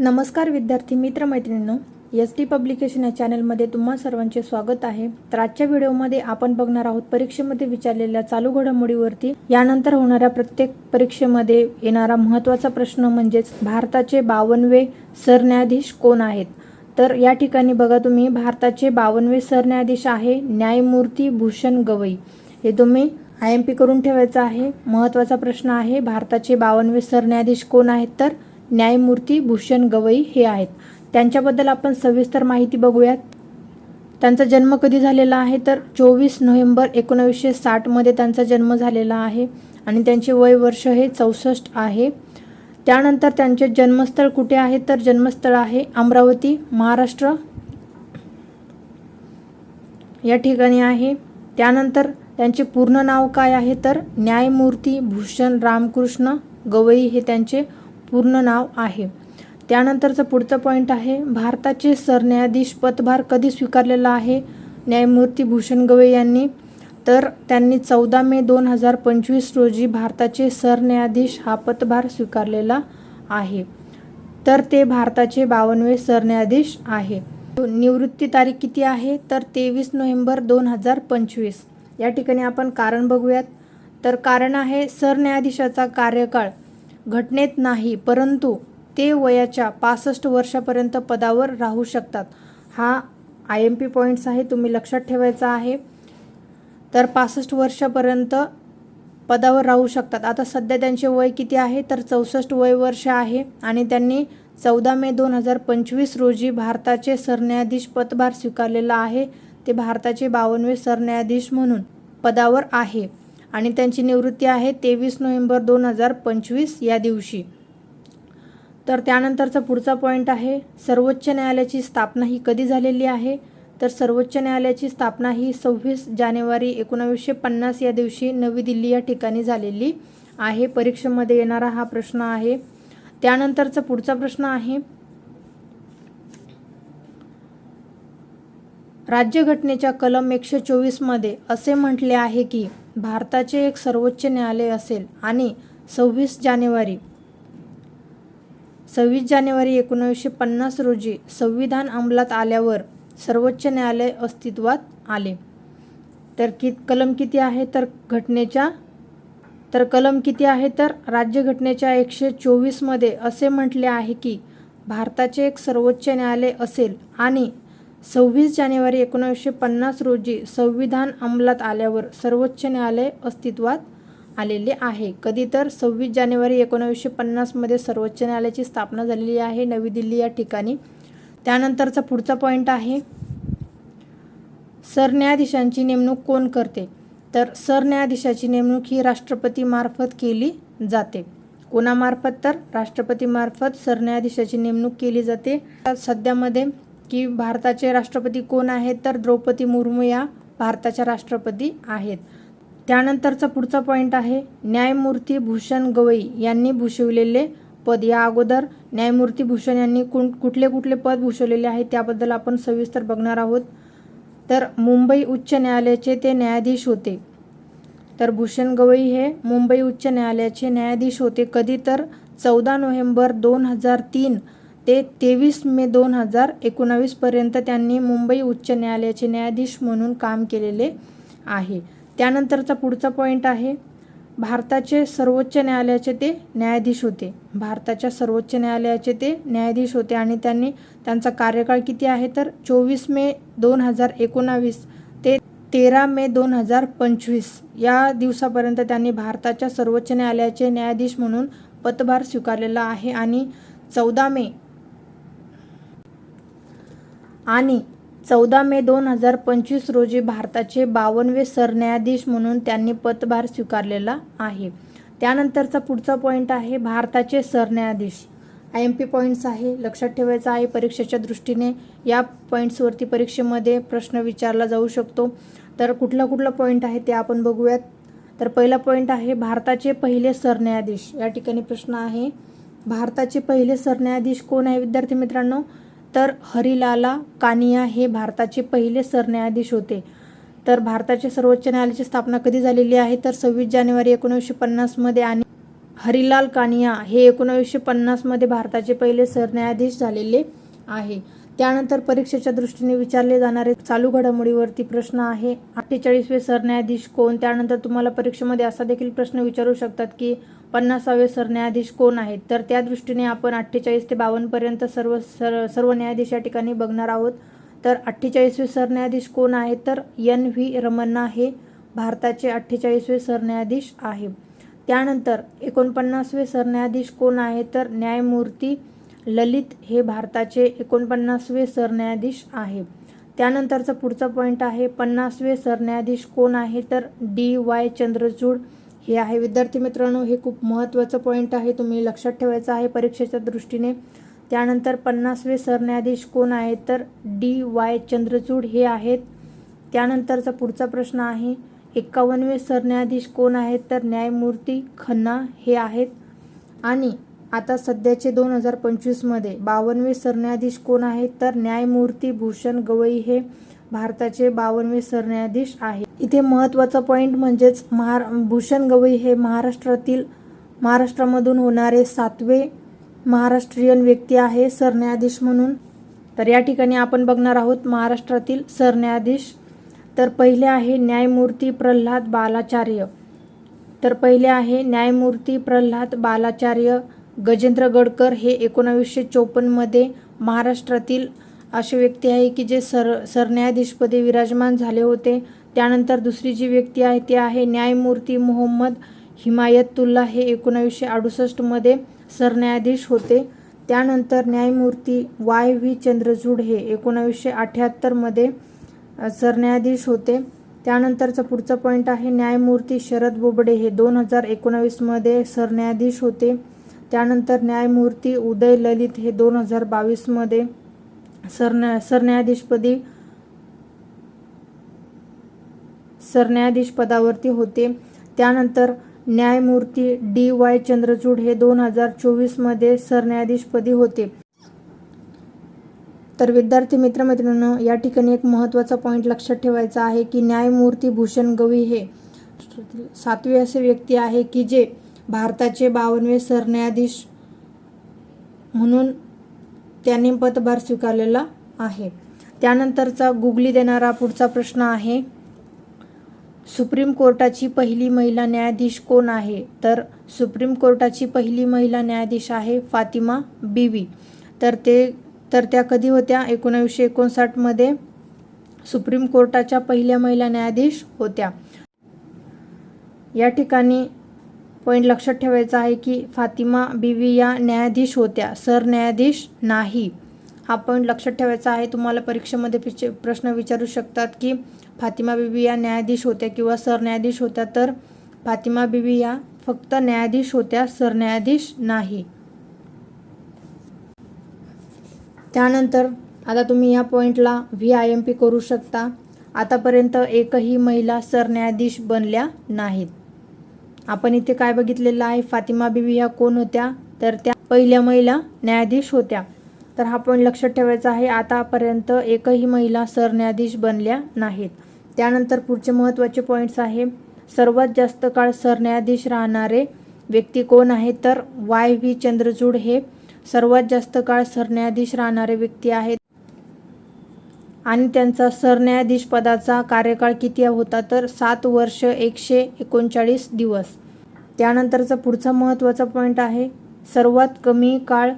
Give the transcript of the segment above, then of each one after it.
नमस्कार विद्यार्थी मित्र मैत्रिणींनो एस टी पब्लिकेशन या चॅनलमध्ये तुम्हा सर्वांचे स्वागत आहे. तर आजच्या व्हिडिओमध्ये आपण बघणार आहोत परीक्षेमध्ये विचारलेल्या चालू घडामोडीवरती. यानंतर होणाऱ्या प्रत्येक परीक्षेमध्ये येणारा महत्त्वाचा प्रश्न म्हणजेच भारताचे बावनवे सरन्यायाधीश कोण आहेत? तर या ठिकाणी बघा तुम्ही भारताचे बावनवे सरन्यायाधीश आहे न्यायमूर्ती भूषण गवई. हे तुम्ही आय एम पी करून ठेवायचं आहे. महत्त्वाचा प्रश्न आहे भारताचे बावनवे सरन्यायाधीश कोण आहेत? तर न्यायमूर्ती भूषण गवई हे आहेत. त्यांच्याबद्दल आपण सविस्तर माहिती बघूयात. त्यांचा जन्म कधी झालेला आहे? तर चोवीस नोव्हेंबर एकोणावीसशे साठमध्ये त्यांचा जन्म झालेला आहे आणि त्यांचे वय वर्ष हे चौसष्ट आहे. त्यानंतर त्यांचे जन्मस्थळ कुठे आहे? तर जन्मस्थळ आहे अमरावती महाराष्ट्र. या ठिकाणी आहे. त्यानंतर त्यांचे पूर्ण नाव काय आहे? तर न्यायमूर्ती भूषण रामकृष्ण गवई हे त्यांचे पूर्ण नाव आहे. त्यानंतरचं पुढचं पॉईंट आहे भारताचे सरन्यायाधीश पदभार कधी स्वीकारलेला आहे? न्यायमूर्ती भूषण गवई यांनी. तर त्यांनी चौदा मे दोन हजार पंचवीस रोजी भारताचे सरन्यायाधीश हा पदभार स्वीकारलेला आहे. तर ते भारताचे बावनवे सरन्यायाधीश आहे. निवृत्ती तारीख किती आहे? तर तेवीस नोव्हेंबर दोन हजार पंचवीस. या ठिकाणी आपण कारण बघूयात. तर कारण आहे सरन्यायाधीशाचा कार्यकाळ. घटनेत नाही परंतु ते वयाच्या पासष्ट वर्षापर्यंत पदावर राहू शकतात. हा आय एम पी पॉईंट्स आहे तुम्ही लक्षात ठेवायचा आहे. तर पासष्ट वर्षापर्यंत पदावर राहू शकतात. आता सध्या त्यांचे वय किती आहे? तर चौसष्ट वय वर्ष आहे आणि त्यांनी चौदा मे दोन हजार पंचवीस रोजी भारताचे सरन्यायाधीश पदभार स्वीकारलेला आहे. ते भारताचे बावनवे सरन्यायाधीश म्हणून पदावर आहे. आणि त्यांची निवृत्ती आहे तेवीस नोव्हेंबर दोन हजार पंचवीस या दिवशी. तर त्यानंतरचा पुढचा पॉईंट आहे सर्वोच्च न्यायालयाची स्थापना ही कधी झालेली आहे? तर सर्वोच्च न्यायालयाची स्थापना ही सव्वीस जानेवारी एकोणावीसशे पन्नास या दिवशी नवी दिल्ली या ठिकाणी झालेली आहे. परीक्षेमध्ये येणारा हा प्रश्न आहे. त्यानंतरचा पुढचा प्रश्न आहे राज्यघटनेच्या कलम एकशे चोवीसमध्ये असे म्हटले आहे की भारताचे एक सर्वोच्च न्यायालय असेल आणि सव्वीस जानेवारी सव्वीस जानेवारी एकोणीसशे पन्नास रोजी संविधान अंमलात आल्यावर सर्वोच्च न्यायालय अस्तित्वात आले. तर कि कलम किती आहे? तर घटनेच्या तर कलम किती आहे? तर राज्यघटनेच्या एकशे चोवीसमध्ये असे म्हटले आहे की भारताचे एक सर्वोच्च न्यायालय असेल आणि सव्वीस जानेवारी एकोणीसशे पन्नास रोजी संविधान अंमलात आल्यावर सर्वोच्च न्यायालय अस्तित्वात आलेले आहे. कधी तर सव्वीस जानेवारी एकोणावीसशे पन्नासमध्ये सर्वोच्च न्यायालयाची स्थापना झालेली आहे नवी दिल्ली या ठिकाणी. त्यानंतरचा पुढचा पॉईंट आहे सरन्यायाधीशांची नेमणूक कोण करते? तर सरन्यायाधीशाची नेमणूक ही राष्ट्रपतीमार्फत केली जाते. कोणामार्फत तर? राष्ट्रपतीमार्फत सरन्यायाधीशाची नेमणूक केली जाते. सध्यामध्ये की भारताचे राष्ट्रपती कोण आहेत तर द्रौपदी मुर्मू या भारताच्या राष्ट्रपती आहेत. त्यानंतरचा पुढचा पॉईंट आहे न्यायमूर्ती भूषण गवई यांनी भूषविलेले पद. या अगोदर न्यायमूर्ती भूषण यांनी कुण कुठले कुठले पद भूषवलेले आहे त्याबद्दल आपण सविस्तर बघणार आहोत. तर मुंबई उच्च न्यायालयाचे ते न्यायाधीश होते. तर भूषण गवई हे मुंबई उच्च न्यायालयाचे न्यायाधीश होते. कधी तर चौदा नोव्हेंबर दोन हजार तीन ते तेवीस मे दोन हजार एकोणावीसपर्यंत त्यांनी मुंबई उच्च न्यायालयाचे न्यायाधीश म्हणून काम केलेले आहे. त्यानंतरचा पुढचा पॉईंट आहे. भारताचे सर्वोच्च न्यायालयाचे ते न्यायाधीश होते. भारताच्या सर्वोच्च न्यायालयाचे ते न्यायाधीश होते आणि त्यांनी त्यांचा कार्यकाळ किती आहे तर चोवीस मे दोन हजार एकोणावीस ते तेरा मे दोन हजार पंचवीस या दिवसापर्यंत त्यांनी भारताच्या सर्वोच्च न्यायालयाचे न्यायाधीश म्हणून पदभार स्वीकारलेला आहे आणि चौदा मे आणि चौदा मे दोन हजार पंचवीस रोजी भारताचे बावनवे सरन्यायाधीश म्हणून त्यांनी पदभार स्वीकारलेला आहे. त्यानंतरचा पुढचा पॉईंट आहे भारताचे सरन्यायाधीश. आय एम पी पॉईंट्स आहे. लक्षात ठेवायचं आहे परीक्षेच्या दृष्टीने या पॉईंट्सवरती परीक्षेमध्ये प्रश्न विचारला जाऊ शकतो. तर कुठला कुठला पॉईंट आहे ते आपण बघूयात. तर पहिला पॉईंट आहे भारताचे पहिले सरन्यायाधीश. या ठिकाणी प्रश्न आहे भारताचे पहिले सरन्यायाधीश कोण आहे? विद्यार्थी मित्रांनो तर हरिलाला कानिया हे भारताचे पहिले सरन्यायाधीश होते. तर भारताचे सर्वोच्च न्यायालयाची स्थापना कधी झालेली आहे? तर सव्वीस जानेवारी एकोणीसशे पन्नासमध्ये आणि हरिलाल कानिया हे एकोणावीसशे पन्नासमध्ये भारताचे पहिले सरन्यायाधीश झालेले आहे. त्यानंतर परीक्षेच्या दृष्टीने विचारले जाणारे चालू घडामोडीवरती प्रश्न आहे. अठ्ठेचाळीसवे सरन्यायाधीश कोण? त्यानंतर तुम्हाला परीक्षेमध्ये असा देखील प्रश्न विचारू शकतात की पन्नासावे सरन्यायाधीश कोण आहेत? तर त्या दृष्टीने आपण अठ्ठेचाळीस ते बावन्नपर्यंत सर्व सर सर्व न्यायाधीश या ठिकाणी बघणार आहोत. तर अठ्ठेचाळीसवे सरन्यायाधीश कोण आहेत तर एन व्ही रमन्ना हे भारताचे अठ्ठेचाळीसवे सरन्यायाधीश आहे. त्यानंतर एकोणपन्नासवे सरन्यायाधीश कोण आहे? तर न्यायमूर्ती ललित हे भारताचे एकोणपन्नासवे सरन्यायाधीश आहे. त्यानंतरचा पुढचा पॉईंट आहे. पन्नासवे सरन्यायाधीश कोण आहे? तर डी वाय चंद्रचूड हे आहे. विद्यार्थी मित्रांनो हे खूप महत्त्वाचं पॉईंट आहे. तुम्ही लक्षात ठेवायचं आहे परीक्षेच्या दृष्टीने. त्यानंतर पन्नासवे सरन्यायाधीश कोण आहेत तर डी वाय चंद्रचूड हे आहेत. त्यानंतरचा पुढचा प्रश्न आहे एकावन्नवे सरन्यायाधीश कोण आहेत? तर न्यायमूर्ती खन्ना हे आहेत. आणि आता सध्याचे दोन हजार पंचवीसमध्ये बावन्नवे सरन्यायाधीश कोण आहेत? तर न्यायमूर्ती भूषण गवई हे. भारताचे बावन्नवे सरन्यायाधीश आहे इथे महत्त्वाचा पॉईंट म्हणजेच महार भूषण गवई हे महाराष्ट्रातील महाराष्ट्रामधून होणारे सातवे महाराष्ट्रीयन व्यक्ती आहे सरन्यायाधीश म्हणून. तर या ठिकाणी आपण बघणार आहोत महाराष्ट्रातील सरन्यायाधीश. तर पहिले आहे न्यायमूर्ती प्रल्हाद बालाचार्य. तर पहिले आहे न्यायमूर्ती प्रल्हाद बालाचार्य गजेंद्र गडकर हे एकोणावीसशे चोपन्नमध्ये महाराष्ट्रातील अशी व्यक्ती आहे की जे सर सरन्यायाधीशपदी विराजमान झाले होते. त्यानंतर दुसरी जी व्यक्ती आहे ती आहे न्यायमूर्ती मोहम्मद हिमायतुल्ला. हे एकोणावीसशे अडुसष्टमध्ये सरन्यायाधीश होते. त्यानंतर न्यायमूर्ती वाय व्ही चंद्रचूड हे एकोणावीसशे अठ्ठ्याहत्तरमध्ये सरन्यायाधीश होते. त्यानंतरचा पुढचा पॉईंट आहे न्यायमूर्ती शरद बोबडे. हे दोन हजार एकोणावीसमध्ये सरन्यायाधीश होते. त्यानंतर न्यायमूर्ती उदय ललित हे दोन हजार बावीसमध्ये सरन्या सरन्यायाधीशपदी सरन्यायाधीश पदावरती होते. त्यानंतर न्यायमूर्ती डी वाय चंद्रचूड हे दोन हजार चोवीसमध्ये सरन्यायाधीशपदी होते. तर विद्यार्थी मित्रमैत्रिणींनो या ठिकाणी एक महत्त्वाचा पॉईंट लक्षात ठेवायचा आहे की न्यायमूर्ती भूषण गवई हे सातवे असे व्यक्ती आहे की जे भारताचे बावनवे सरन्यायाधीश म्हणून त्यांनी पदभार स्वीकारलेला आहे. त्यानंतरचा गुगली देणारा पुढचा प्रश्न आहे सुप्रीम कोर्टाची पहिली महिला न्यायाधीश कोण आहे? तर सुप्रीम कोर्टाची पहिली महिला न्यायाधीश आहे फातिमा बीवी. तर ते तर त्या कधी होत्या? एकोणावीसशे एकोणसाठमध्ये सुप्रीम कोर्टाच्या पहिल्या महिला न्यायाधीश होत्या. या ठिकाणी पॉईंट लक्षात ठेवायचा आहे की फातिमा बीवी या न्यायाधीश होत्या. सरन्यायाधीश नाही. हा पॉईंट लक्षात ठेवायचा आहे. तुम्हाला परीक्षेमध्ये पिच- प्रश्न विचारू शकतात की फातिमा बीवी या न्यायाधीश होत्या किंवा सरन्यायाधीश होत्या तर फातिमा बीवी या फक्त न्यायाधीश होत्या सरन्यायाधीश नाही. त्यानंतर आता तुम्ही या पॉईंटला व्ही आय एम पी करू शकता. आतापर्यंत एकही महिला सरन्यायाधीश बनल्या नाहीत. आपण इथे काय बघितलेलं आहे? फातिमा बीवी ह्या कोण होत्या? तर त्या पहिल्या महिला न्यायाधीश होत्या. तर हा पॉईंट लक्षात ठेवायचा आहे आतापर्यंत एकही महिला सरन्यायाधीश बनल्या नाहीत. त्यानंतर पुढचे महत्त्वाचे पॉईंट्स आहे सर्वात जास्त काळ सरन्यायाधीश राहणारे व्यक्ती कोण आहे? तर वाय व्ही चंद्रचूड हे सर्वात जास्त काळ सरन्यायाधीश राहणारे व्यक्ती आहेत. आणि त्यांचा सरन्यायाधीश पदाचा कार्यकाळ किती होता तर सात वर्ष एकशे एकोणचाळीस दिवस. त्यानंतरचा पुढचा महत्त्वाचा पॉईंट आहे सर्वात कमी काळ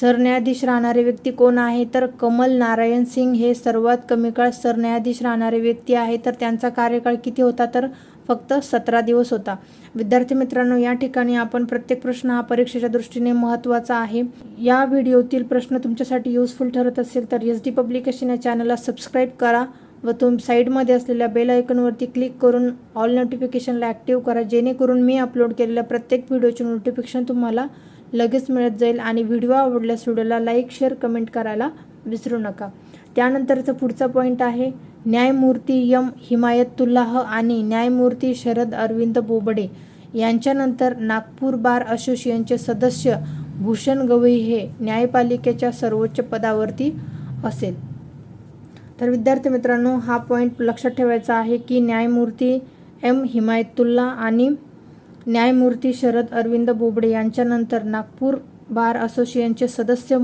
सरन्यायाधीश राहणारे व्यक्ती कोण आहे? तर कमल नारायण सिंग हे सर्वात कमी काळ सरन्यायाधीश राहणारे व्यक्ती आहे. तर त्यांचा कार्यकाळ किती होता? तर फक्त सतरा दिवस होता. विद्यार्थी मित्रांनो या ठिकाणी आपण प्रत्येक प्रश्न हा परीक्षेच्या दृष्टीने महत्त्वाचा आहे. या व्हिडिओतील प्रश्न तुमच्यासाठी युजफुल ठरत असेल तर एस डी पब्लिकेशन या चॅनलला सबस्क्राईब करा व तुम साईडमध्ये असलेल्या बेल आयकॉनवरती क्लिक करून ऑल नोटिफिकेशनला ॲक्टिव्ह करा. जेणेकरून मी अपलोड केलेल्या प्रत्येक व्हिडिओचे नोटिफिकेशन तुम्हाला लगेच मिळत जाईल आणि व्हिडिओ आवडल्यास व्हिडिओला लाईक शेअर कमेंट करायला विसरू नका. त्यानंतरचा पुढचा पॉईंट आहे. न्यायमूर्ती यम हिमायतुल्लाह आणि न्यायमूर्ती शरद अरविंद बोबडे यांच्यानंतर नागपूर बार असोसिएशनचे सदस्य भूषण गवई हे न्यायपालिकेच्या सर्वोच्च पदावरती असेल. तर विद्यार्थी मित्रांनो हा पॉईंट लक्षात ठेवायचा आहे की न्यायमूर्ती एम हिमायतुल्ला आणि न्यायमूर्ती शरद अरविंद बोबडे यांच्यानंतर नागपूर बार असोसिएशनचे सदस्य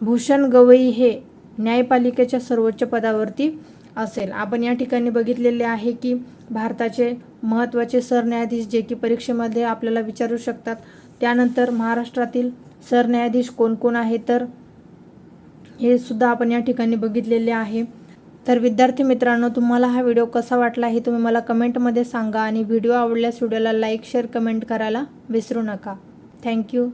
भूषण गवई हे न्यायपालिकेच्या सर्वोच्च पदावरती असेल. आपण या ठिकाणी बघितलेले आहे की भारताचे महत्त्वाचे सरन्यायाधीश जे की परीक्षेमध्ये आपल्याला विचारू शकतात. त्यानंतर महाराष्ट्रातील सरन्यायाधीश कोण कोण आहे तर हे सुद्धा आपण या ठिकाणी बघितलेले आहे. तर विद्यार्थी मित्रांनो तुम्हाला हा व्हिडिओ कसा वाटला हे तुम्ही मला कमेंटमध्ये सांगा आणि व्हिडिओ आवडल्यास व्हिडिओला लाईक शेअर कमेंट करायला विसरू नका. थँक्यू.